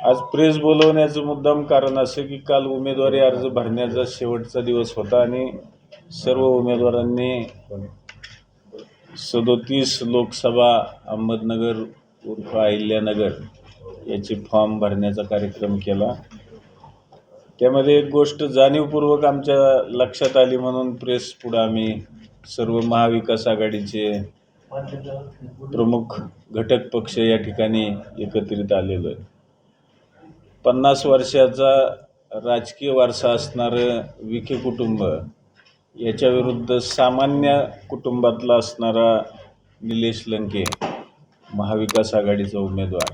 आज प्रेस बोलवण्याचं मुद्दाम कारण असं की काल उमेदवारी अर्ज भरण्याचा शेवटचा दिवस होता आणि सर्व उमेदवारांनी सदोतीस लोकसभा अहमदनगर उर्फ अहिल्यानगर याचे फॉर्म भरण्याचा कार्यक्रम केला. त्यामध्ये एक गोष्ट जाणीवपूर्वक आमच्या लक्षात आली म्हणून प्रेस पुढं आम्ही सर्व महाविकास आघाडीचे प्रमुख घटक पक्ष या ठिकाणी एकत्रित आलेलो आहे. पन्नास वर्षाचा राजकीय वारसा असणारं विखे कुटुंब याच्याविरुद्ध सामान्य कुटुंबातला असणारा निलेश लंके महाविकास आघाडीचा उमेदवार.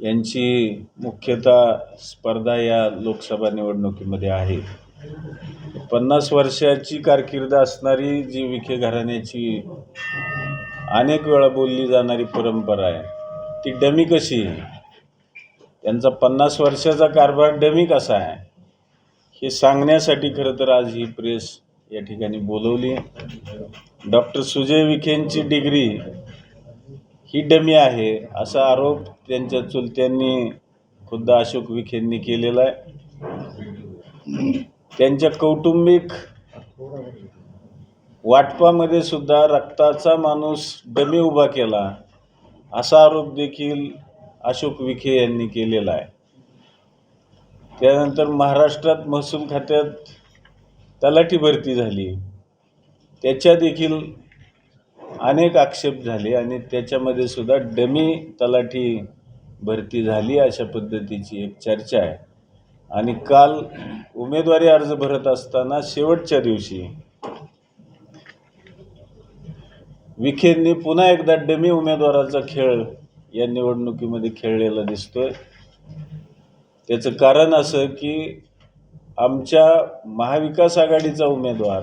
यांची मुख्यतः स्पर्धा या लोकसभा निवडणुकीमध्ये आहे. पन्नास वर्षाची कारकीर्द असणारी जी विखे घराण्याची अनेक वेळा बोलली जाणारी परंपरा आहे ती डमी कशी त्यांचा पन्नास वर्षाचा कारभार डमी कसा आहे? हे सांगण्यासाठी खरं तर आज ही प्रेस या ठिकाणी बोलवली डॉक्टर सुजय विखेंची डिग्री ही डमी आहे असा आरोप त्यांच्या चुलत्यांनी खुद्द अशोक विखेंनी केलेला आहे. त्यांच्या कौटुंबिक वाटपामध्ये सुद्धा रक्ताचा माणूस डमी उभा केला असा आरोप देखील अशोक विखे यांनी केलेला आहे. त्यानंतर महाराष्ट्रात महसूल खात्यात तलाठी भरती झाली. त्याच्या देखील अनेक आक्षेप झाले आणि त्याच्यामध्ये सुद्धा डमी तलाठी भरती झाली अशा पद्धतीची एक चर्चा आहे. आणि काल उमेदवारी अर्ज भरत असताना शेवटच्या दिवशी विखेंनी पुन्हा एकदा डमी उमेदवाराचा खेळ या निवडणुकीमध्ये खेळलेला दिसतोय. त्याचं कारण असं की आमच्या महाविकास आघाडीचा उमेदवार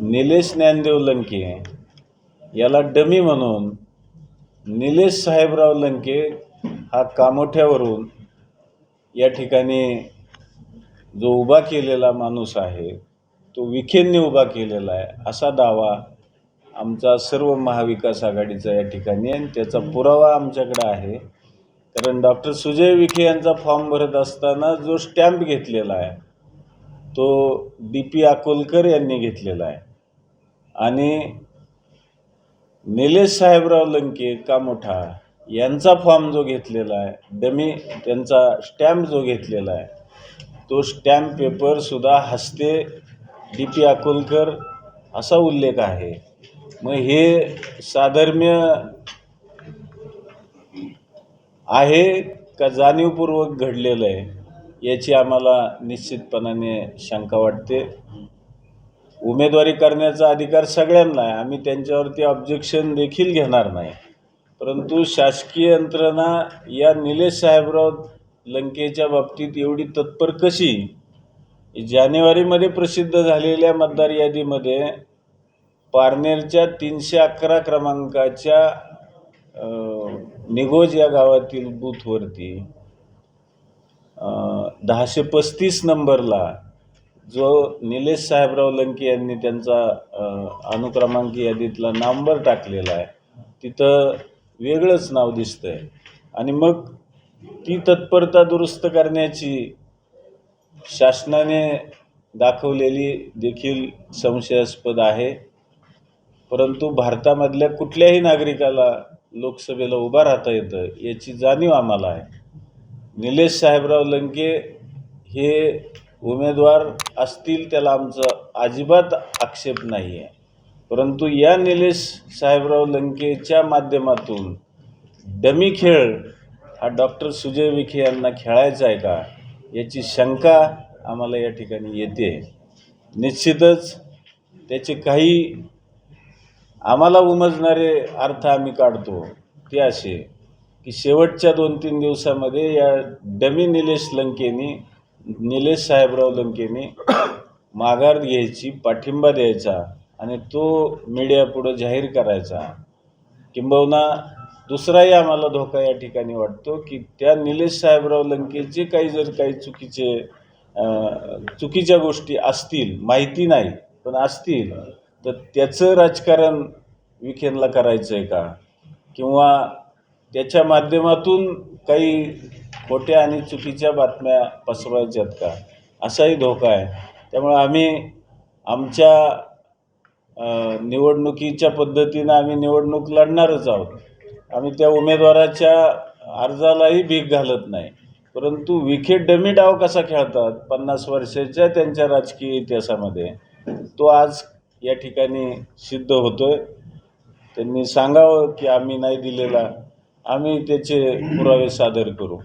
निलेश ज्ञानदेव लंके याला डमी म्हणून निलेश साहेबराव लंके हा कामोठ्यावरून या ठिकाणी जो उभा केलेला माणूस आहे तो विखेंनी उभा केलेला आहे असा दावा आमचा सर्व महाविकास आघाडीचा या ठिकाणी आणि त्याचा पुरावा आमच्याकडे आहे. कारण डॉक्टर सुजय विखे यांचा फॉर्म भरत असताना जो स्टॅम्प घेतलेला आहे तो डी पी अकोलकर यांनी घेतलेला आहे. आणि निलेश साहेबराव लंके कामोठा यांचा फॉर्म जो घेतलेला आहे डमी त्यांचा स्टॅम्प जो घेतलेला आहे तो स्टॅम्प पेपरसुद्धा हस्ते डी पी अकोलकर असा उल्लेख आहे. मग हे साधर्म्य आहे का जाणीवपूर्वक घडलेलं आहे याची आम्हाला निश्चितपणाने शंका वाटते. उमेदवारी करण्याचा अधिकार सगळ्यांना आहे आम्ही त्यांच्यावरती ऑब्जेक्शन देखील घेणार नाही. परंतु शासकीय यंत्रणा या निलेश साहेबराव लंकेच्या बाबतीत एवढी तत्पर कशी? जानेवारीमध्ये प्रसिद्ध झालेल्या मतदार यादीमध्ये पारनेरच्या तीनशे अकरा क्रमांकाच्या निगोज या गावातील बूथवरती दहाशे पस्तीस नंबरला जो निलेश साहेबराव लंके यांनी त्यांचा अनुक्रमांक यादीतला नंबर टाकलेला आहे तिथं वेगळंच नाव दिसतं आहे आणि मग ती तत्परता दुरुस्त करण्याची शासनाने दाखवलेली देखील संशयास्पद आहे. परंतु भारतामधल्या कुठल्याही नागरिकाला लोकसभेला उभा राहता येतं याची जाणीव आम्हाला आहे. निलेश साहेबराव लंके हे उमेदवार असतील त्याला आमचं अजिबात आक्षेप नाही आहे. परंतु या निलेश साहेबराव लंकेच्या माध्यमातून डमी खेळ हा डॉक्टर सुजय विखे यांना खेळायचा आहे का याची शंका आम्हाला या ठिकाणी येते. निश्चितच त्याचे काही आम्हाला उमजणारे अर्थ आम्ही काढतो. ते असे की शेवटच्या दोन तीन दिवसामध्ये या डमी निलेश लंकेनी निलेश साहेबराव लंकेनी माघार घ्यायची पाठिंबा द्यायचा आणि तो मीडियापुढं जाहीर करायचा. किंबहुना दुसराही आम्हाला धोका या ठिकाणी वाटतो की त्या निलेश साहेबराव लंकेचे काही जर काही चुकीचे चुकीच्या गोष्टी असतील माहिती नाही पण असतील तर त्याचं राजकारण विखेंना करायचं आहे का? किंवा त्याच्या माध्यमातून काही खोट्या आणि चुकीच्या बातम्या पसरवायच्यात का? असाही धोका आहे. त्यामुळे आम्ही आमच्या निवडणुकीच्या पद्धतीनं आम्ही निवडणूक लढणारच आहोत. आम्ही त्या उमेदवाराच्या अर्जालाही भीक घालत नाही. परंतु विखे डमी डाव कसा खेळतात? पन्नास वर्षाच्या त्यांच्या राजकीय इतिहासामध्ये. तो आज या ठिकाणी सिद्ध होतोय. त्यांनी सांगावं की आम्ही नाही दिलेला आम्ही त्याचे पुरावे सादर करू.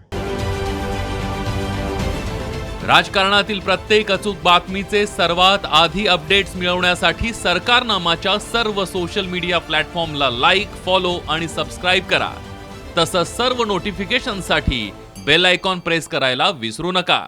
राजकारणातील प्रत्येक अचूक बातमीचे सर्वात आधी अपडेट्स मिळवण्यासाठी सरकारनामाच्या सर्व सोशल मीडिया प्लॅटफॉर्मला लाईक फॉलो आणि सबस्क्राईब करा. तसंच सर्व नोटिफिकेशनसाठी बेल आयकॉन प्रेस करायला विसरू नका.